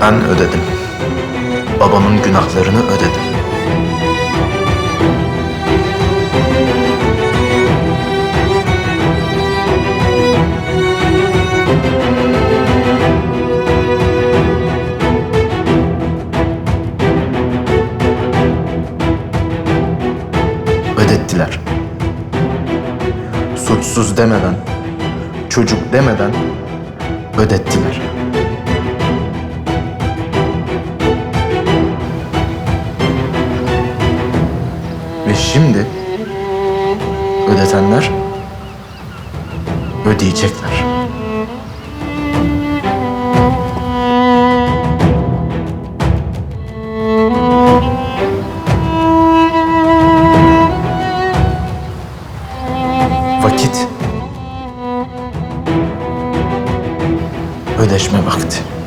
Ben ödedim. Babamın günahlarını ödedim. Ödettiler. Suçsuz demeden, çocuk demeden ödettiler. Şimdi ödetenler ödeyecekler. Vakit ödeşme vakti.